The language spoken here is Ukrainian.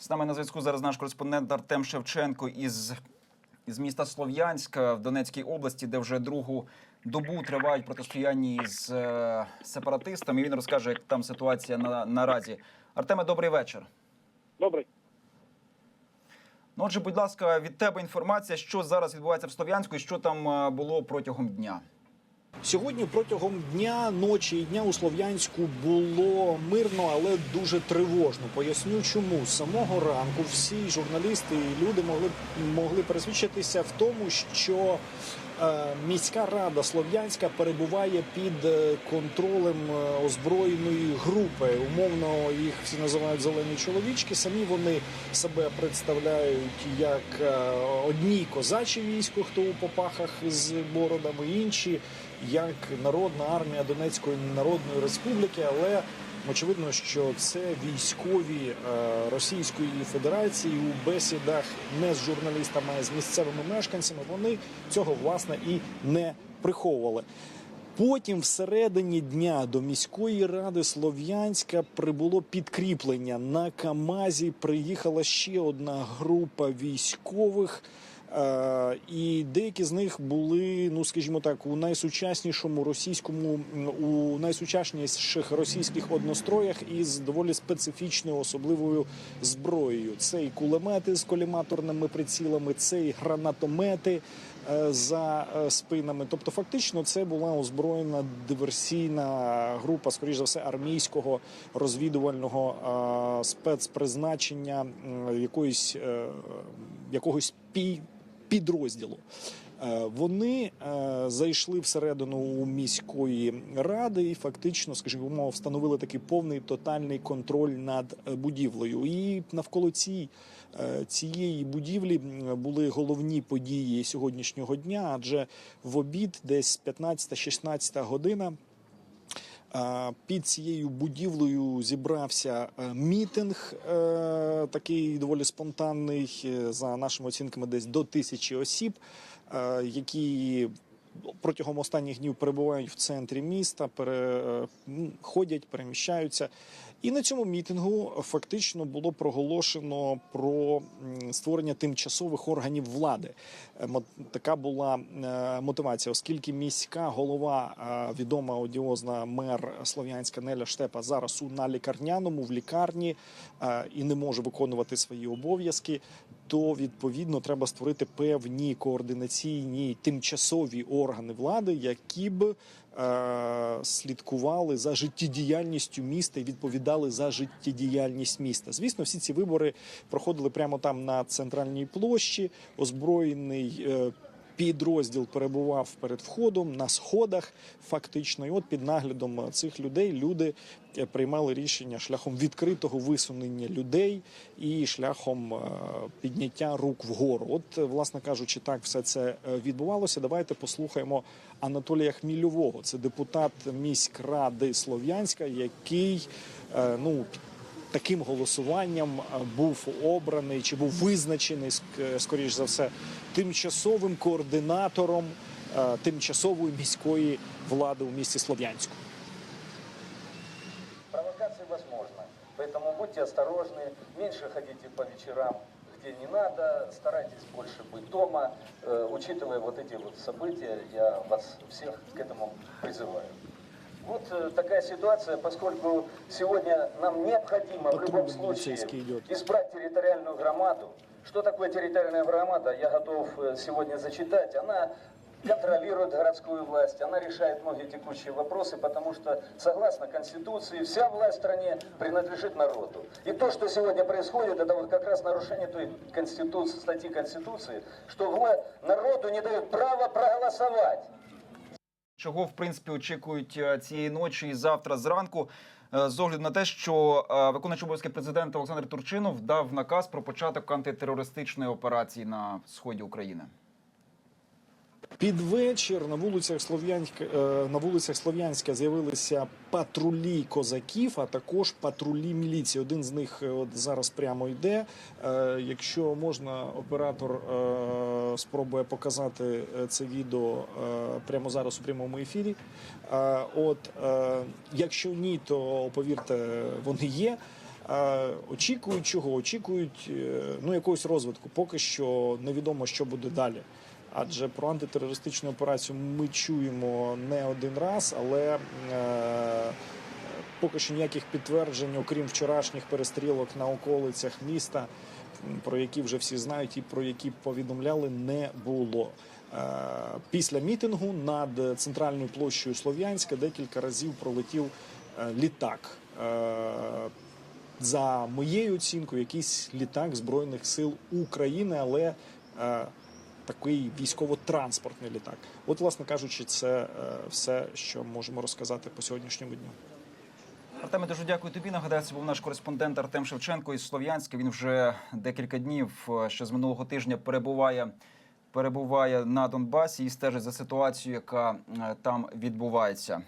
З нами на зв'язку зараз наш кореспондент Артем Шевченко із, із міста Слов'янська в Донецькій області, де вже другу добу тривають протистояння з е, сепаратистами. Він розкаже, як там ситуація на, наразі. Артеме, добрий вечір. Добрий. Ну, отже, будь ласка, від тебе інформація, що зараз відбувається в Слов'янську і що там е, було протягом дня. Сьогодні протягом дня, ночі і дня у Слов'янську було мирно, але дуже тривожно. Поясню, чому з самого ранку всі журналісти і люди могли могли пересвідчитися в тому, що е, міська рада Слов'янська перебуває під е, контролем е, озброєної групи. Умовно їх всі називають зелені чоловічки. Самі вони себе представляють як е, одні козачі військо, хто у попахах з бородами, інші як Народна армія Донецької Народної Республіки, але очевидно, що це військові е, Російської Федерації у бесідах не з журналістами, а з місцевими мешканцями. Вони цього власне і не приховували. Потім, всередині дня, до міської ради Слов'янська прибуло підкріплення. На Камазі приїхала ще одна група військових. Е, і деякі з них були, ну скажімо так, у найсучаснішому російському, у найсучасніших російських одностроях із доволі специфічною особливою зброєю. Це і кулемети з коліматорними прицілами, це і гранатомети за е, спинами. Тобто, фактично, це була озброєна диверсійна група, скоріш за все, армійського розвідувального е, спецпризначення якоїсь е, якогось пі підрозділу. Е, Вони е, зайшли всередину міської ради і фактично, скажімо, встановили такий повний тотальний контроль над е, будівлею. І навколо е, цієї будівлі були головні події сьогоднішнього дня, адже в обід, десь 15-16 година. Під цією будівлею зібрався е, мітинг, е, такий доволі спонтанний, е, за нашими оцінками, десь до тисячі осіб, е, які протягом останніх днів перебувають в центрі міста, е, ходять, переміщаються. І на цьому мітингу фактично було проголошено про створення тимчасових органів влади. Е, Така була е, мотивація, оскільки міська голова, відома одіозна мер Слов'янська Неля Штепа зараз у на лікарняному в лікарні і не може виконувати свої обов'язки. То відповідно треба створити певні координаційні тимчасові органи влади, які б е, слідкували за життєдіяльністю міста і відповідали за життєдіяльність міста. Звісно, всі ці вибори проходили прямо там на центральній площі. Озброєний е, підрозділ перебував перед входом на сходах. Фактично, і от під наглядом цих людей люди е, приймали рішення шляхом відкритого висунення людей і шляхом е, підняття рук вгору. От, е, власне кажучи, так все це е, відбувалося. Давайте послухаємо Анатолія Хмільового. Це депутат міськради Слов'янська, який е, ну таким голосуванням е, був обраний чи був визначений ск- е, скоріш за все тимчасовим координатором е, тимчасової міської влади у місті Слов'янську. Провокации возможно. Поэтому будьте осторожны, меньше ходите по вечерам, где не надо, старайтесь больше быть дома. Э, учитывая вот эти вот события, я вас всех к этому призываю. Вот э, такая ситуация, поскольку сегодня нам необходимо в любом случае избрать территориальную громаду. Что такое территориальная громада, я готов э, сегодня зачитать. Она контролирует городскую власть, она решает многие текущие вопросы, потому что, согласно Конституции, вся власть в стране принадлежит народу. И то, что сегодня происходит, это вот как раз нарушение той конституции, статьи Конституции, что народу не дают права проголосовать. Чого в принципі очікують е, цієї ночі і завтра зранку, е, з огляду на те, що е, виконуючий обов'язки президента Олександр Турчинов дав наказ про початок антитерористичної операції на сході України. Під вечір на вулицях Слов'янська е, на вулицях Слов'янська з'явилися патрулі козаків, а також патрулі міліції. Один з них е, от зараз прямо йде. Е, Якщо можна, оператор спробує показати це відео прямо зараз у прямому ефірі. От якщо ні, то повірте, вони є. Очікують чого? Очікують ну, якогось розвитку. Поки що невідомо, що буде далі. Адже про антитерористичну операцію ми чуємо не один раз, але е, поки що ніяких підтверджень, окрім вчорашніх перестрілок на околицях міста, про які вже всі знають і про які повідомляли, не було. Е, Після мітингу над центральною площею Слов'янська декілька разів пролетів е, літак. За моєю оцінкою, якийсь літак Збройних сил України, але такий військово-транспортний літак. От, власне кажучи, це е, все, що можемо розказати по сьогоднішньому дню. Артеме, дуже дякую тобі. Нагадаю, це був наш кореспондент Артем Шевченко із Слов'янська. Він вже декілька днів е, ще з минулого тижня перебуває. Перебуває на Донбасі і стежить за ситуацією, яка е, там відбувається.